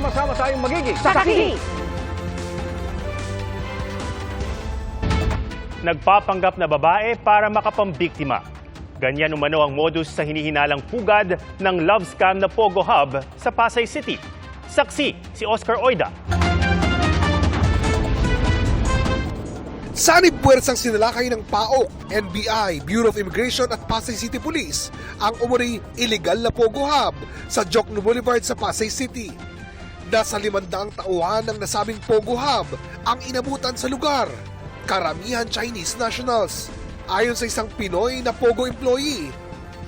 Sama-sama tayong magiging Sakaki! Nagpapanggap na babae para makapambiktima. Ganyan umano ang modus sa hinihinalang pugad ng love scam na Pogo Hub sa Pasay City. Saksi si Oscar Oida. Sanib puwersang sinalakay ng PAOK, NBI, Bureau of Immigration at Pasay City Police ang umuri illegal na Pogo Hub sa Jokno Boulevard sa Pasay City. Nasa limandaang tauhan ng nasabing Pogo Hub ang inabutan sa lugar. Karamihan Chinese nationals. Ayon sa isang Pinoy na Pogo employee,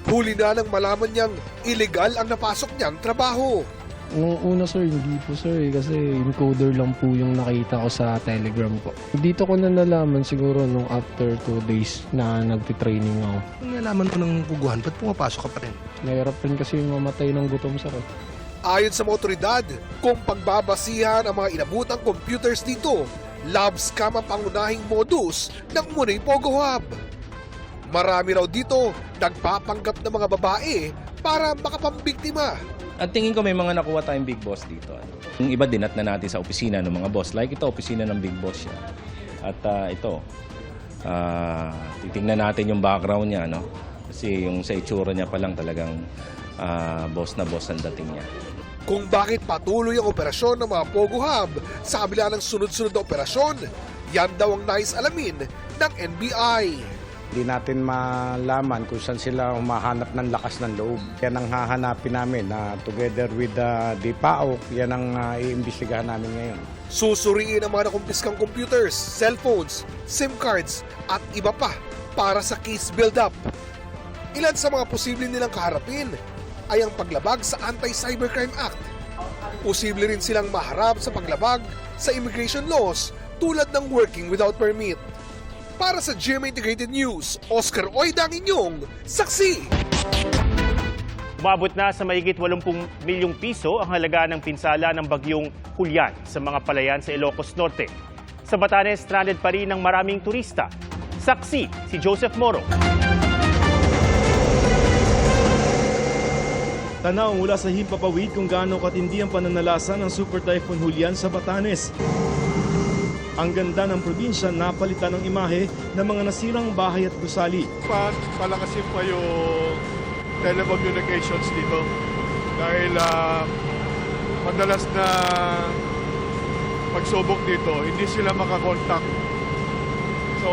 huli na nang malaman niyang illegal ang napasok niyang trabaho. Nung una sir, hindi po sir eh, kasi encoder lang po yung nakita ko sa telegram ko. Dito ko na nalaman siguro nung after two days na nagtitraining ako. Kung nalaman mo ng puguhan, ba't pumapasok ka pa rin? Nahirap rin kasi mamatay ng gutom sir. Ayon sa mga otoridad, kung pagbabasihan ang mga inabutang computers dito, love scam ang pangunahing modus ng munay Pogo Hub. Marami raw dito nagpapanggap ng mga babae para makapambiktima. Ang tingin ko may mga nakuha tayong big boss dito. Yung iba dinat na natin sa opisina ng mga boss. Like ito, opisina ng big boss siya. At ah, ito, ah, titingnan natin yung background niya. No? Kasi yung sa itsura niya pa lang talagang ah, boss na boss ang dating niya. Kung bakit patuloy ang operasyon ng mga Pogo Hub sa kabila ng sunod-sunod na operasyon, yan daw ang nais alamin ng NBI. Hindi natin malaman kung saan sila humahanap ng lakas ng loob. Yan ang hahanapin namin na together with the DPAO, yan ang uh, iimbestigahan namin ngayon. Susuriin ang mga nakumpiskang computers, cellphones, SIM cards at iba pa para sa case build-up. Ilan sa mga posible nilang kaharapin ay ang paglabag sa Anti-Cybercrime Act. Posible rin silang maharap sa paglabag sa immigration laws tulad ng working without permit. Para sa GMA Integrated News, Oscar Oida ang inyong saksi. Umabot na sa mahigit 80 milyong piso ang halaga ng pinsala ng bagyong Hulyan sa mga palayan sa Ilocos Norte. Sa Batanes, stranded pa rin ang maraming turista. Saksi si Joseph Moro. Tanaw mula sa himpapawid kung gaano katindi ang pananalasa ng Super Typhoon Julian sa Batanes. Ang ganda ng probinsya napalitan ng imahe ng mga nasirang bahay at gusali. pa palakasin pa yung telecommunications dito dahil ah, madalas na pagsubok dito hindi sila makakontakt so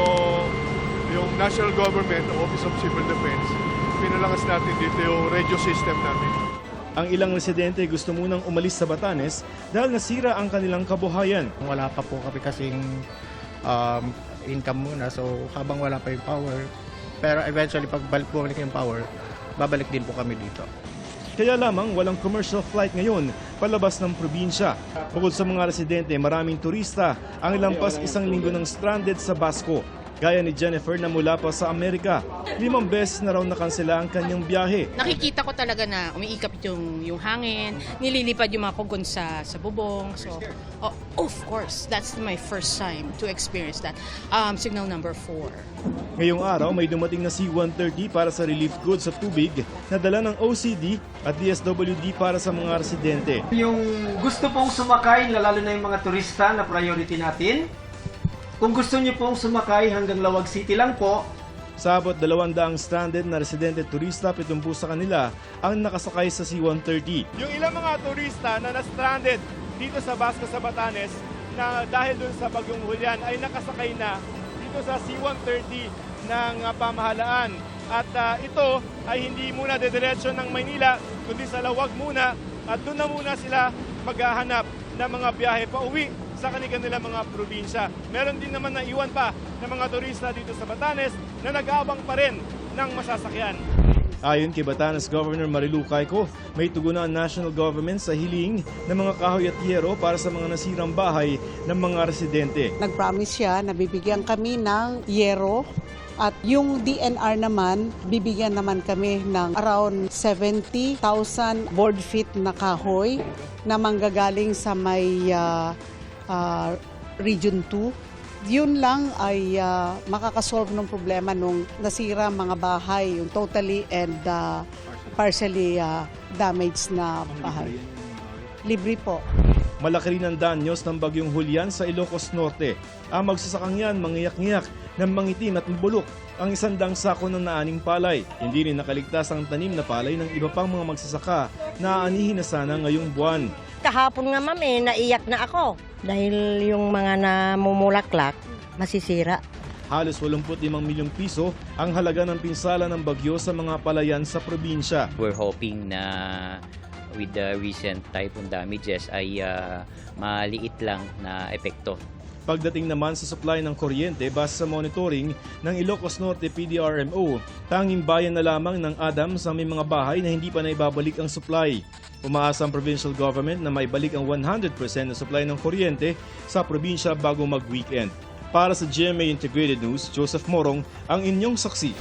yung national government office of civil defense pinalakas natin dito yung radio system namin Ang ilang residente gusto munang umalis sa Batanes dahil nasira ang kanilang kabuhayan. Wala pa po kami kasing um, income muna. So, habang wala pa yung power, pero eventually, pag balik bumalik yung power, babalik din po kami dito. Kaya lamang walang commercial flight ngayon palabas ng probinsya. Bukod sa mga residente, maraming turista ang ilampas isang linggo ng stranded sa Basco. Gaya ni Jennifer na mula pa sa Amerika. Limang beses na raw nakansela ang kanyang biyahe. Nakikita ko talaga na umiikap yung, yung hangin, nililipad yung mga kugon sa, sa bubong. So, oh, of course, that's my first time to experience that. Um, signal number four. Ngayong araw may dumating na C-130 para sa relief goods sa tubig na dala ng OCD at DSWD para sa mga residente. Yung gusto pong sumakay, lalo na yung mga turista na priority natin. Kung gusto niyo pong sumakay hanggang Lawag City lang po, Sabot 200 stranded na residente turista pitumpu sa kanila ang nakasakay sa C-130. yung ilang mga turista na na-stranded dito sa Basco sa Batanes na dahil dun sa bagyong Julian ay nakasakay na dito sa C-130 ng ah, pamahalaan. At ah, ito ay hindi muna dediretso ng Maynila, kundi sa Lawag muna at doon na muna sila maghahanap ng mga biyahe pa uwi sa kanilang mga probinsya. Meron din naman na iwan pa ng mga turista dito sa Batanes na nag-aabang pa rin ng masasakyan. Ayon kay Batanes Governor Marilu Cayco, may tugunan ang national government sa hiling ng mga kahoy at yero para sa mga nasirang bahay ng mga residente. Nag-promise siya na bibigyan kami ng yero at yung DNR naman, bibigyan naman kami ng around 70,000 board feet na kahoy na manggagaling sa may ah, ah, Region 2. Yun lang ay ah, makakasolve ng problema nung nasira mga bahay, yung totally and ah, partially ah, damaged na bahay. libre po. Malaki rin ang danyos ng bagyong Julian sa Ilocos Norte. Ang magsasakang yan mangiyak-ngiyak ng mangitim at mabulok ang isandang sako ng naaning palay. Hindi rin nakaligtas ang tanim na palay ng iba pang mga magsasaka na aanihin na sana ngayong buwan. Kahapon nga ma'am eh, naiyak na ako. Dahil yung mga namumulaklak, masisira. Halos 85 milyong piso ang halaga ng pinsala ng bagyo sa mga palayan sa probinsya. We're hoping na with the recent typhoon damages ay ah, maliit lang na epekto Pagdating naman sa supply ng kuryente base sa monitoring ng Ilocos Norte PDRMO, tanging bayan na lamang ng Adams ang may mga bahay na hindi pa naibabalik ang supply. Umaasa ang provincial government na maibalik ang 100% na supply ng kuryente sa probinsya bago mag-weekend. Para sa GMA Integrated News, Joseph Morong, ang inyong saksi.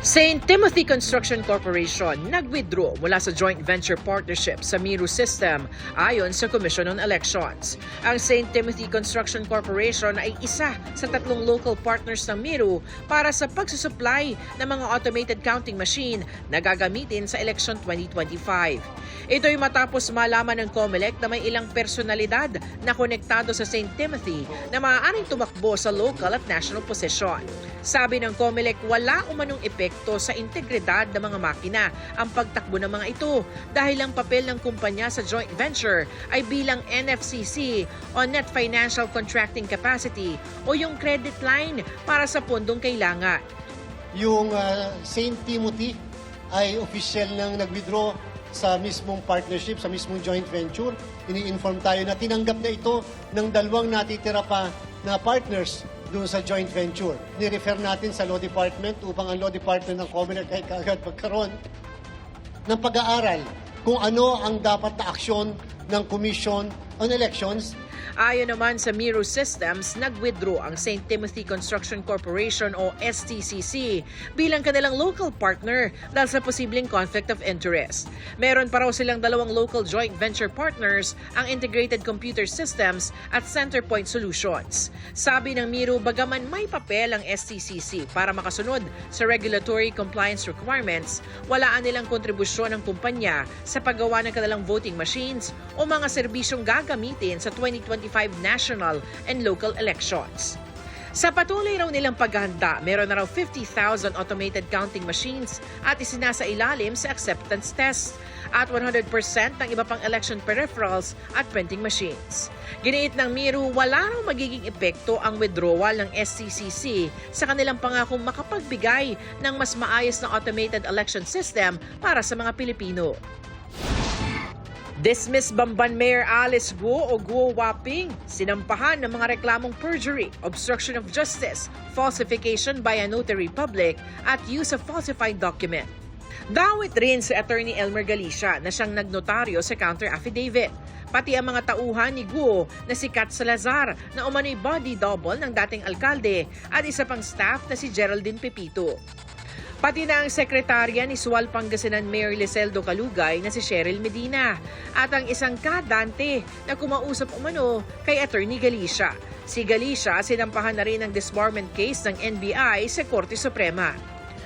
St. Timothy Construction Corporation nag-withdraw mula sa joint venture partnership sa Miru System ayon sa Commission on Elections. Ang St. Timothy Construction Corporation ay isa sa tatlong local partners ng Miru para sa pagsusupply ng mga automated counting machine na gagamitin sa election 2025. Ito'y matapos malaman ng COMELEC na may ilang personalidad na konektado sa St. Timothy na maaaring tumakbo sa local at national posisyon. Sabi ng COMELEC, wala umanong epekto sa integridad ng mga makina ang pagtakbo ng mga ito dahil ang papel ng kumpanya sa joint venture ay bilang NFCC o Net Financial Contracting Capacity o yung credit line para sa pondong kailangan. Yung ah, St. Timothy ay official nang nag-withdraw sa mismong partnership, sa mismong joint venture. Ini-inform tayo na tinanggap na ito ng dalawang natitira pa na partners doon sa joint venture. Ni-refer natin sa Law Department upang ang Law Department ng Comelec ay kaagad magkaroon ng pag-aaral kung ano ang dapat na aksyon ng Commission on Elections Ayon naman sa Miro Systems, nag-withdraw ang St. Timothy Construction Corporation o STCC bilang kanilang local partner dahil sa posibleng conflict of interest. Meron pa raw silang dalawang local joint venture partners, ang Integrated Computer Systems at Centerpoint Solutions. Sabi ng Miro, bagaman may papel ang STCC para makasunod sa regulatory compliance requirements, walaan nilang kontribusyon ng kumpanya sa paggawa ng kanilang voting machines o mga serbisyong gagamitin sa 2025 national and local elections. Sa patuloy raw nilang paghahanda, meron na raw 50,000 automated counting machines at isinasa ilalim sa acceptance test at 100% ng iba pang election peripherals at printing machines. Giniit ng Miru, wala raw magiging epekto ang withdrawal ng SCCC sa kanilang pangakong makapagbigay ng mas maayos na automated election system para sa mga Pilipino. Dismiss Bamban Mayor Alice Guo o Guo Waping, sinampahan ng mga reklamong perjury, obstruction of justice, falsification by a notary public at use of falsified document. Dawit rin si Attorney Elmer Galicia na siyang nagnotaryo sa counter affidavit. Pati ang mga tauhan ni Guo na si Kat Salazar na umano'y body double ng dating alkalde at isa pang staff na si Geraldine Pepito. Pati na ang sekretarya ni Sual Pangasinan Mayor Liseldo Calugay na si Cheryl Medina at ang isang kadante na kumausap umano kay Attorney Galicia. Si Galicia sinampahan na rin ng disbarment case ng NBI sa Korte Suprema.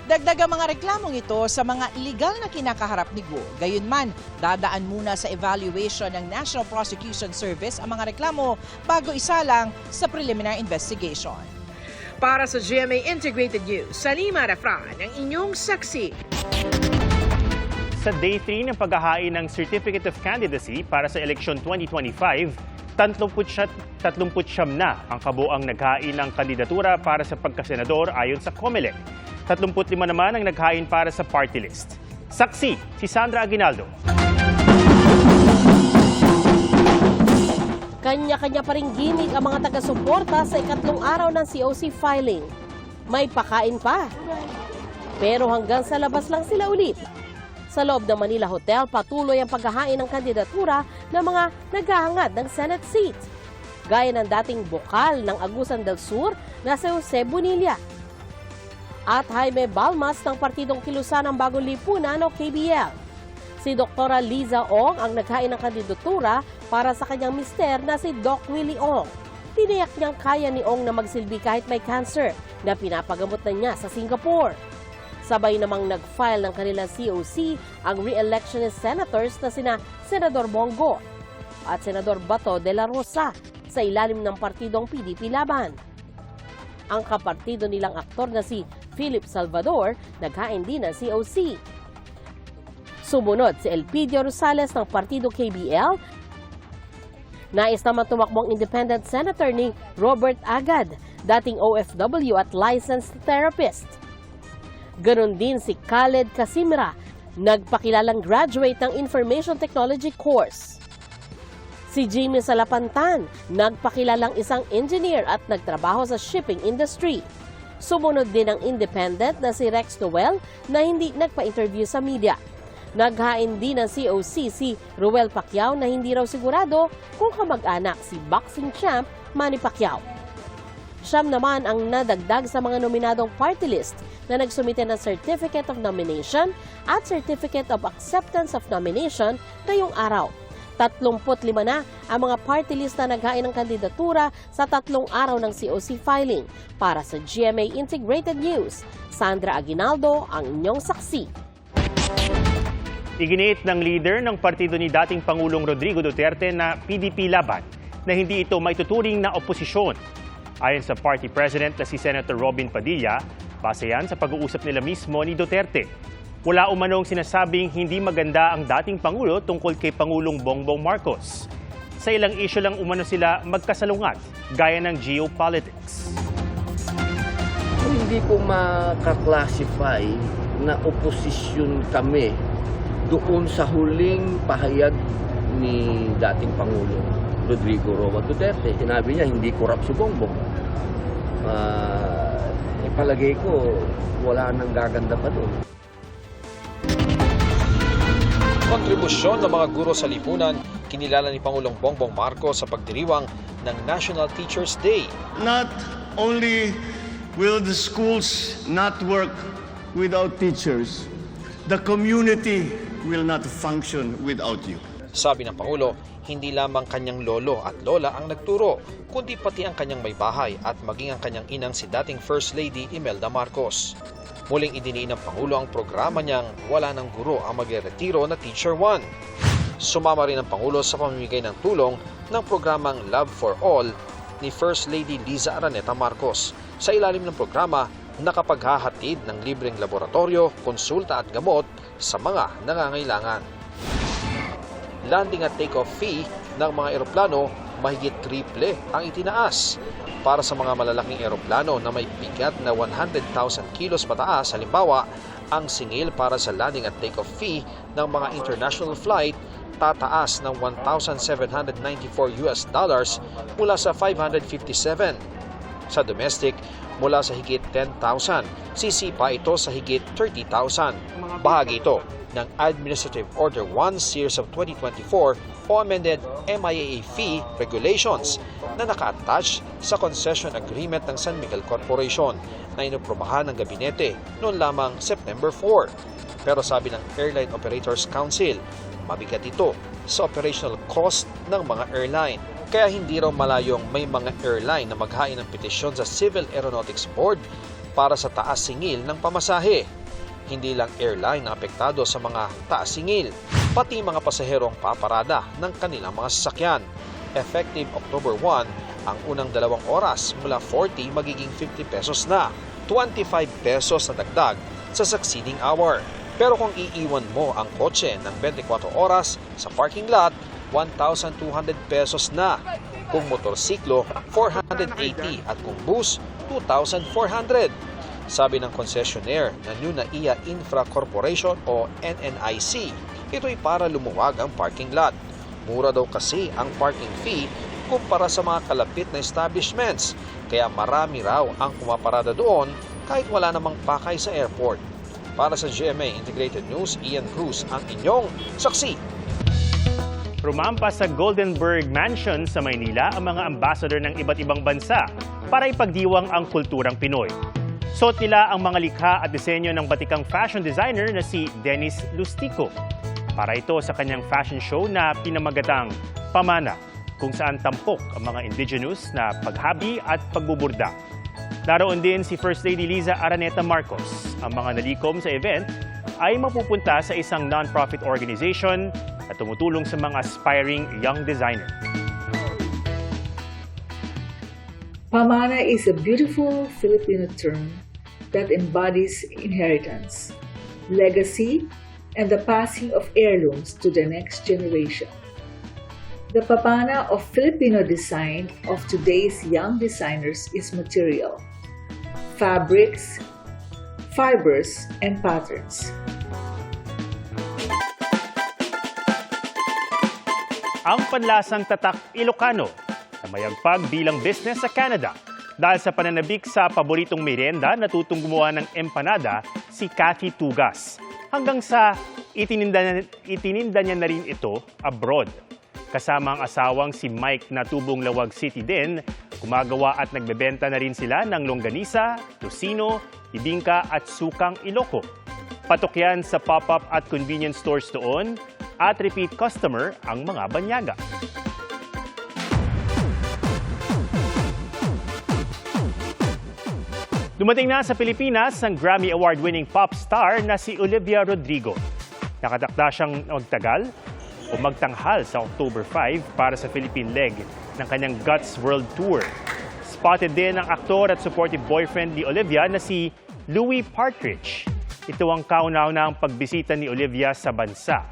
Dagdag ang mga reklamong ito sa mga illegal na kinakaharap ni Go. Gayunman, dadaan muna sa evaluation ng National Prosecution Service ang mga reklamo bago isalang sa preliminary investigation. Para sa GMA Integrated News, Salima Rafran, ang inyong saksi. Sa Day 3 ng paghahain ng Certificate of Candidacy para sa eleksyon 2025, 39 na ang kabuang naghain ng kandidatura para sa pagkasenador ayon sa COMELEC. 35 naman ang naghain para sa party list. Saksi, si Sandra Aguinaldo. Kanya-kanya pa rin gimmick ang mga taga-suporta sa ikatlong araw ng COC filing. May pakain pa. Pero hanggang sa labas lang sila ulit. Sa loob ng Manila Hotel, patuloy ang paghahain ng kandidatura ng mga naghahangad ng Senate seat. Gaya ng dating bokal ng Agusan del Sur na si Jose Bonilla. At Jaime Balmas ng Partidong Kilusan ng Bagong Lipunan o KBL. Si Dr. Liza Ong ang naghain ng kandidatura para sa kanyang mister na si Doc Willie Ong. Tiniyak niyang kaya ni Ong na magsilbi kahit may cancer na pinapagamot na niya sa Singapore. Sabay namang nag-file ng kanilang COC ang re-electionist senators na sina Senador Bongo at Senador Bato de la Rosa sa ilalim ng partidong PDP Laban. Ang kapartido nilang aktor na si Philip Salvador naghain din ng COC. Sumunod si Elpidio Rosales ng partido KBL Nais naman tumakbong independent senator ni Robert Agad, dating OFW at licensed therapist. Ganon din si Khaled Kasimra, nagpakilalang graduate ng Information Technology course. Si Jimmy Salapantan, nagpakilalang isang engineer at nagtrabaho sa shipping industry. Sumunod din ang independent na si Rex Noel na hindi nagpa-interview sa media. Naghain din ng COC si Ruel Pacquiao na hindi raw sigurado kung kamag-anak si boxing champ Manny Pacquiao. Siyam naman ang nadagdag sa mga nominadong party list na nagsumite ng Certificate of Nomination at Certificate of Acceptance of Nomination ngayong araw. 35 na ang mga party list na naghain ng kandidatura sa tatlong araw ng COC filing. Para sa GMA Integrated News, Sandra Aguinaldo ang inyong saksi. Iginiit ng leader ng partido ni dating Pangulong Rodrigo Duterte na PDP laban na hindi ito maituturing na oposisyon. Ayon sa party president na si Senator Robin Padilla, base yan sa pag-uusap nila mismo ni Duterte. Wala umanong sinasabing hindi maganda ang dating Pangulo tungkol kay Pangulong Bongbong Marcos. Sa ilang isyo lang umano sila magkasalungat, gaya ng geopolitics. hindi ko makaklasify na oposisyon kami doon sa huling pahayag ni dating Pangulo Rodrigo Roa Duterte. Sinabi niya hindi korap si Bongbong. Ah, ipalagay ko wala nang gaganda pa doon. Kontribusyon ng mga guro sa lipunan, kinilala ni Pangulong Bongbong Marcos sa pagdiriwang ng National Teachers Day. Not only will the schools not work without teachers, the community will not function without you. Sabi ng Pangulo, hindi lamang kanyang lolo at lola ang nagturo, kundi pati ang kanyang may bahay at maging ang kanyang inang si dating First Lady Imelda Marcos. Muling idiniin ng Pangulo ang programa niyang wala ng guro ang magre-retiro na Teacher One. Sumama rin ang Pangulo sa pamimigay ng tulong ng programang Love for All ni First Lady Liza Araneta Marcos. Sa ilalim ng programa, nakapaghahatid ng libreng laboratorio, konsulta at gamot sa mga nangangailangan. Landing at take-off fee ng mga eroplano mahigit triple ang itinaas. Para sa mga malalaking eroplano na may bigat na 100,000 kilos pataas, halimbawa, ang singil para sa landing at take-off fee ng mga international flight tataas ng 1,794 US dollars mula sa 557. Sa domestic, mula sa higit 10,000, sisipa ito sa higit 30,000. Bahagi ito ng Administrative Order 1 Series of 2024 o amended MIAA fee regulations na naka-attach sa concession agreement ng San Miguel Corporation na inoprobahan ng gabinete noon lamang September 4. Pero sabi ng Airline Operators Council, mabigat ito sa operational cost ng mga airline. Kaya hindi raw malayong may mga airline na maghain ng petisyon sa Civil Aeronautics Board para sa taas singil ng pamasahe. Hindi lang airline na apektado sa mga taas singil, pati mga pasaherong paparada ng kanilang mga sasakyan. Effective October 1, ang unang dalawang oras mula 40 magiging 50 pesos na, 25 pesos na dagdag sa succeeding hour. Pero kung iiwan mo ang kotse ng 24 oras sa parking lot, 1,200 pesos na. Kung motorsiklo, 480 at kung bus, 2,400. Sabi ng concessionaire na New Naiya Infra Corporation o NNIC, ito'y para lumuwag ang parking lot. Mura daw kasi ang parking fee kumpara sa mga kalapit na establishments, kaya marami raw ang pumaparada doon kahit wala namang pakay sa airport. Para sa GMA Integrated News, Ian Cruz ang inyong saksi. Rumampa sa Goldenberg Mansion sa Maynila ang mga ambassador ng iba't ibang bansa para ipagdiwang ang kulturang Pinoy. Suot nila ang mga likha at disenyo ng batikang fashion designer na si Dennis Lustico. Para ito sa kanyang fashion show na pinamagatang Pamana, kung saan tampok ang mga indigenous na paghabi at pagbuburda. Naroon din si First Lady Liza Araneta Marcos Ang mga nalikom sa event ay mapupunta sa isang non-profit organization na tumutulong sa mga aspiring young designer. Pamana is a beautiful Filipino term that embodies inheritance, legacy, and the passing of heirlooms to the next generation. The papana of Filipino design of today's young designers is material, fabrics, fibers, and patterns. Ang panlasang tatak Ilocano na mayagpag bilang business sa Canada. Dahil sa pananabik sa paboritong merienda, natutong gumawa ng empanada si Cathy Tugas. Hanggang sa itininda, itininda niya na rin ito abroad. Kasama ang asawang si Mike na tubong Lawag City din, gumagawa at nagbebenta na rin sila ng longganisa, tosino, bibingka at sukang Iloco. Patok yan sa pop-up at convenience stores doon at repeat customer ang mga banyaga. Dumating na sa Pilipinas ang Grammy Award-winning pop star na si Olivia Rodrigo. Nakatakda siyang magtagal o magtanghal sa October 5 para sa Philippine leg ng kanyang Guts World Tour. Spotted din ang aktor at supportive boyfriend ni Olivia na si Louis Partridge. Ito ang kauna-unahang pagbisita ni Olivia sa bansa.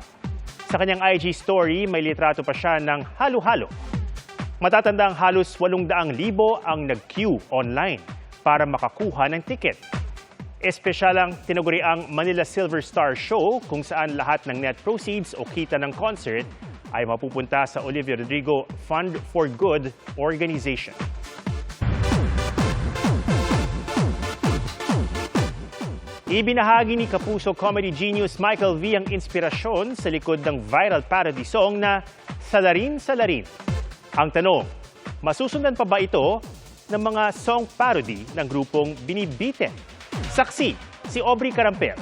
Sa kanyang IG story, may litrato pa siya ng halo-halo. Matatandang halos 800,000 ang nag-queue online para makakuha ng ticket. Espesyal ang tinaguri ang Manila Silver Star Show kung saan lahat ng net proceeds o kita ng concert ay mapupunta sa Olivia Rodrigo Fund for Good organization. Ibinahagi ni Kapuso comedy genius Michael V ang inspirasyon sa likod ng viral parody song na Salarin Salarin. Ang tanong, masusundan pa ba ito ng mga song parody ng grupong Binibiten? Saksi, si Aubrey Caramper.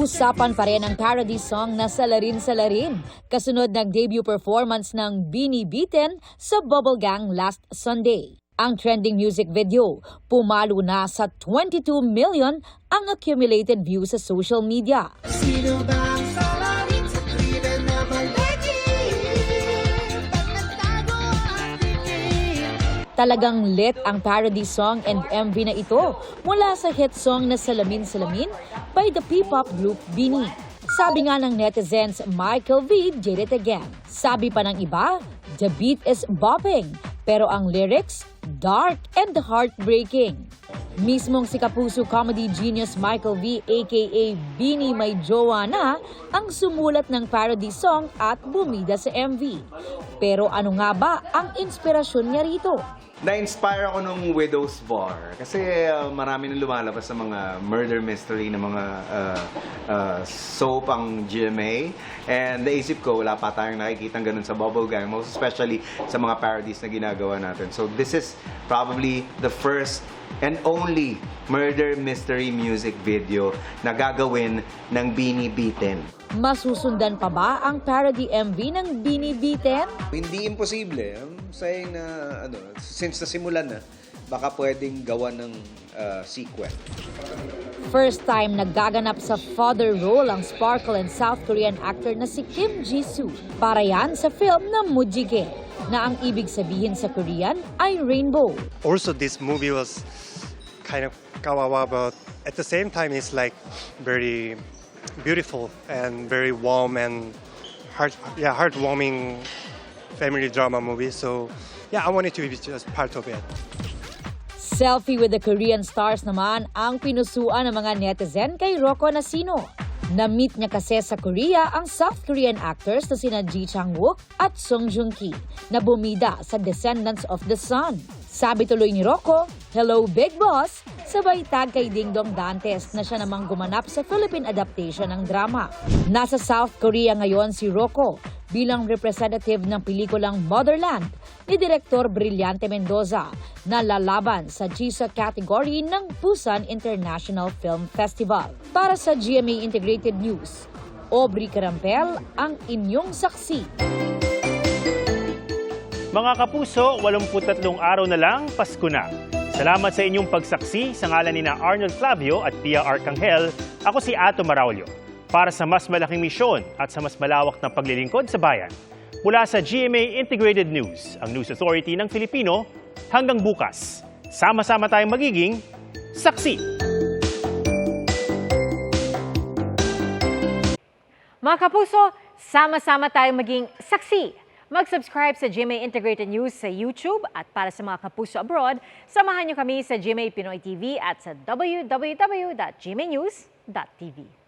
Usap-usapan pa rin ang parody song na Salarin Salarin, kasunod ng debut performance ng Bini Beaten sa Bubble Gang last Sunday. Ang trending music video, pumalo na sa 22 million ang accumulated views sa social media. Sino ba Talagang lit ang parody song and MV na ito mula sa hit song na Salamin Salamin by the P-pop group Bini. Sabi nga ng netizens, Michael V did it again. Sabi pa ng iba, the beat is bopping, pero ang lyrics, dark and heartbreaking. Mismong si Kapuso comedy genius Michael V aka Bini May Jowa na ang sumulat ng parody song at bumida sa MV. Pero ano nga ba ang inspirasyon niya rito? Na-inspire ako nung Widow's Bar kasi uh, marami nang lumalabas sa mga murder mystery na mga uh, uh, soap ang GMA and naisip ko wala pa tayong nakikitang ganun sa Bubble Gang most especially sa mga parodies na ginagawa natin. So this is probably the first and only murder mystery music video na gagawin ng Beanie Beaten. Masusundan pa ba ang parody MV ng Bini Beaten? Hindi imposible. I'm saying na, ano, since nasimulan na, baka pwedeng gawa ng uh, sequel. First time naggaganap sa father role ang sparkle and South Korean actor na si Kim Ji-soo. Para yan sa film na Mujige, na ang ibig sabihin sa Korean ay rainbow. Also, this movie was kind of kawawa, but at the same time, it's like very beautiful and very warm and heart, yeah, heartwarming family drama movie. So, yeah, I wanted to be just part of it. Selfie with the Korean stars naman ang pinusuan ng mga netizen kay Rocco Nasino. Na-meet niya kasi sa Korea ang South Korean actors na sina Ji Chang-wook at Song Joong-ki na bumida sa Descendants of the Sun. Sabi tuloy ni Rocco, Hello Big Boss! Sabay tag kay Ding Dong Dantes na siya namang gumanap sa Philippine adaptation ng drama. Nasa South Korea ngayon si Rocco bilang representative ng pelikulang Motherland ni Direktor Brillante Mendoza na lalaban sa GISA category ng Busan International Film Festival. Para sa GMA Integrated News, Aubrey Carampel ang inyong saksi. Mga kapuso, 83 araw na lang, Pasko na. Salamat sa inyong pagsaksi sa ngalan ni na Arnold Flavio at Pia Arcangel. Ako si Ato Maraulio. Para sa mas malaking misyon at sa mas malawak na paglilingkod sa bayan. Mula sa GMA Integrated News, ang News Authority ng Filipino, hanggang bukas. Sama-sama tayong magiging saksi. Mga kapuso, sama-sama tayong maging saksi. Mag-subscribe sa GMA Integrated News sa YouTube at para sa mga kapuso abroad, samahan niyo kami sa GMA Pinoy TV at sa www.gmanews.tv.